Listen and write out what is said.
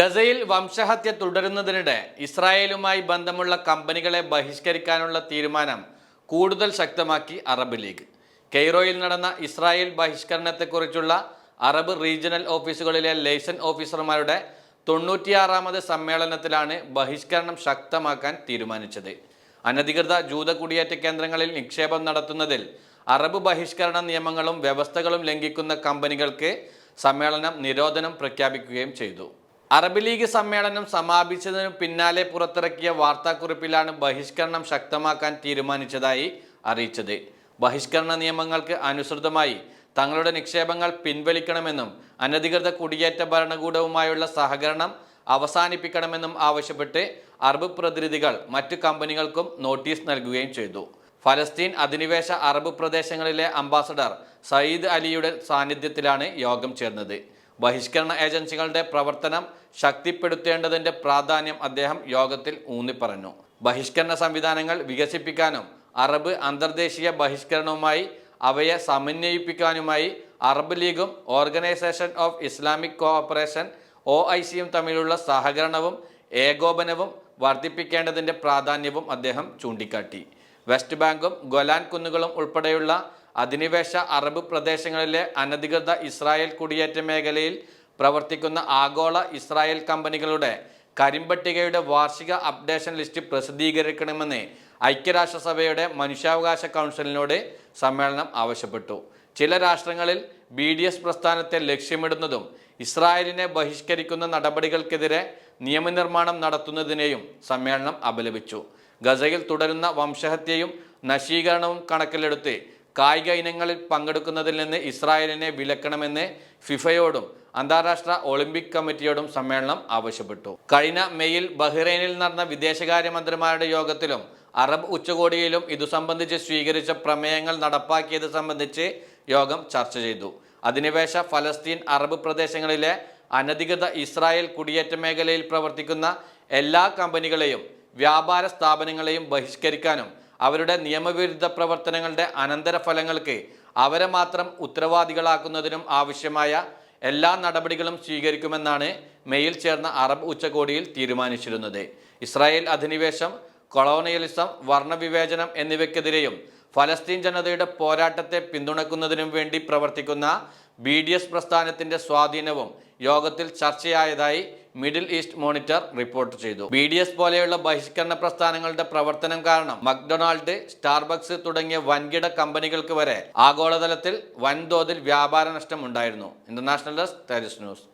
ഗസയിൽ വംശഹത്യ തുടരുന്നതിനിടെ ഇസ്രായേലുമായി ബന്ധമുള്ള കമ്പനികളെ ബഹിഷ്കരിക്കാനുള്ള തീരുമാനം കൂടുതൽ ശക്തമാക്കി അറബ് ലീഗ്. കെയ്റോയിൽ നടന്ന ഇസ്രായേൽ ബഹിഷ്കരണത്തെക്കുറിച്ചുള്ള അറബ് റീജിയണൽ ഓഫീസുകളിലെ ലൈസൻ ഓഫീസർമാരുടെ തൊണ്ണൂറ്റിയാറാമത് സമ്മേളനത്തിലാണ് ബഹിഷ്കരണം ശക്തമാക്കാൻ തീരുമാനിച്ചത്. അനധികൃത ജൂത കുടിയേറ്റ കേന്ദ്രങ്ങളിൽ നിക്ഷേപം നടത്തുന്നതിൽ അറബ് ബഹിഷ്കരണ നിയമങ്ങളും വ്യവസ്ഥകളും ലംഘിക്കുന്ന കമ്പനികൾക്ക് സമ്മേളനം നിരോധനം പ്രഖ്യാപിക്കുകയും ചെയ്തു. അറബ് ലീഗ് സമ്മേളനം സമാപിച്ചതിനു പിന്നാലെ പുറത്തിറക്കിയ വാർത്താക്കുറിപ്പിലാണ് ബഹിഷ്കരണം ശക്തമാക്കാൻ തീരുമാനിച്ചതായി അറിയിച്ചത്. ബഹിഷ്കരണ നിയമങ്ങൾക്ക് അനുസൃതമായി തങ്ങളുടെ നിക്ഷേപങ്ങൾ പിൻവലിക്കണമെന്നും അനധികൃത കുടിയേറ്റ ഭരണകൂടവുമായുള്ള സഹകരണം അവസാനിപ്പിക്കണമെന്നും ആവശ്യപ്പെട്ട് അറബ് പ്രതിനിധികൾ മറ്റു കമ്പനികൾക്കും നോട്ടീസ് നൽകുകയും ചെയ്തു. ഫലസ്തീൻ അധിനിവേശ അറബ് പ്രദേശങ്ങളിലെ അംബാസഡർ സയ്യിദ് അലിയുടെ സാന്നിധ്യത്തിലാണ് യോഗം ചേർന്നത്. ബഹിഷ്കരണ ഏജൻസികളുടെ പ്രവർത്തനം ശക്തിപ്പെടുത്തേണ്ടതിന്റെ പ്രാധാന്യം അദ്ദേഹം യോഗത്തിൽ ഊന്നിപ്പറഞ്ഞു. ബഹിഷ്കരണ സംവിധാനങ്ങൾ വികസിപ്പിക്കാനും അറബ് അന്തർദേശീയ ബഹിഷ്കരണവുമായി അവയെ സമന്വയിപ്പിക്കാനുമായി അറബ് ലീഗും organisation of Islamic cooperation O I സിയും തമ്മിലുള്ള സഹകരണവും ഏകോപനവും വർദ്ധിപ്പിക്കേണ്ടതിന്റെ പ്രാധാന്യവും അദ്ദേഹം ചൂണ്ടിക്കാട്ടി. വെസ്റ്റ് ബാങ്കും ഗൊലാൻ കുന്നുകളും ഉൾപ്പെടെയുള്ള അധിനിവേശ അറബ് പ്രദേശങ്ങളിലെ അനധികൃത ഇസ്രായേൽ കുടിയേറ്റ മേഖലയിൽ പ്രവർത്തിക്കുന്ന ആഗോള ഇസ്രായേൽ കമ്പനികളുടെ കരിമ്പട്ടികയുടെ വാർഷിക അപ്ഡേഷൻ ലിസ്റ്റ് പ്രസിദ്ധീകരിക്കണമെന്ന് ഐക്യരാഷ്ട്രസഭയുടെ മനുഷ്യാവകാശ കൗൺസിലിനോട് സമ്മേളനം ആവശ്യപ്പെട്ടു. ചില രാഷ്ട്രങ്ങളിൽ ബി ഡി എസ് പ്രസ്ഥാനത്തെ ലക്ഷ്യമിടുന്നതും ഇസ്രായേലിനെ ബഹിഷ്കരിക്കുന്ന നടപടികൾക്കെതിരെ നിയമനിർമ്മാണം നടത്തുന്നതിനെയും സമ്മേളനം അപലപിച്ചു. ഗസയിൽ തുടരുന്ന വംശഹത്യയും നശീകരണവും കണക്കിലെടുത്ത് കായിക ഇനങ്ങളിൽ പങ്കെടുക്കുന്നതിൽ നിന്ന് ഇസ്രായേലിനെ വിലക്കണമെന്ന് ഫിഫയോടും അന്താരാഷ്ട്ര ഒളിമ്പിക് കമ്മിറ്റിയോടും സമ്മേളനം ആവശ്യപ്പെട്ടു. കഴിഞ്ഞ മെയ്യിൽ ബഹ്റൈനിൽ നടന്ന വിദേശകാര്യമന്ത്രിമാരുടെ യോഗത്തിലും അറബ് ഉച്ചകോടിയിലും ഇതു സംബന്ധിച്ച് സ്വീകരിച്ച പ്രമേയങ്ങൾ നടപ്പാക്കിയത് സംബന്ധിച്ച് യോഗം ചർച്ച ചെയ്തു. അധിനിവേശ ഫലസ്തീൻ അറബ് പ്രദേശങ്ങളിലെ അനധികൃത ഇസ്രായേൽ കുടിയേറ്റ മേഖലയിൽ പ്രവർത്തിക്കുന്ന എല്ലാ കമ്പനികളെയും വ്യാപാര സ്ഥാപനങ്ങളെയും ബഹിഷ്കരിക്കാനും അവരുടെ നിയമവിരുദ്ധ പ്രവർത്തനങ്ങളുടെ അനന്തരഫലങ്ങൾക്ക് അവരെ മാത്രം ഉത്തരവാദികളാക്കുന്നതിനും ആവശ്യമായ എല്ലാ നടപടികളും സ്വീകരിക്കുമെന്നാണ് മെയിൽ ചേർന്ന അറബ് ഉച്ചകോടിയിൽ തീരുമാനിച്ചിരുന്നത്. ഇസ്രായേൽ അധിനിവേശം കൊളോണിയലിസം വർണവിവേചനം എന്നിവയ്ക്കെതിരെയും ഫലസ്തീൻ ജനതയുടെ പോരാട്ടത്തെ പിന്തുണക്കുന്നതിനും വേണ്ടി പ്രവർത്തിക്കുന്ന ബി ഡി എസ് പ്രസ്ഥാനത്തിന്റെ സ്വാധീനവും യോഗത്തിൽ ചർച്ചയായതായി മിഡിൽ ഈസ്റ്റ് മോണിറ്റർ റിപ്പോർട്ട് ചെയ്തു. ബി ഡി എസ് പോലെയുള്ള ബഹിഷ്കരണ പ്രസ്ഥാനങ്ങളുടെ പ്രവർത്തനം കാരണം മക്ഡൊണാൾഡ് സ്റ്റാർബക്സ് തുടങ്ങിയ വൻകിട കമ്പനികൾക്ക് വരെ ആഗോളതലത്തിൽ വൻതോതിൽ വ്യാപാര നഷ്ടം ഉണ്ടായിരുന്നു ഇന്റർനാഷണൽ ഡെസ്ക് ന്യൂസ്.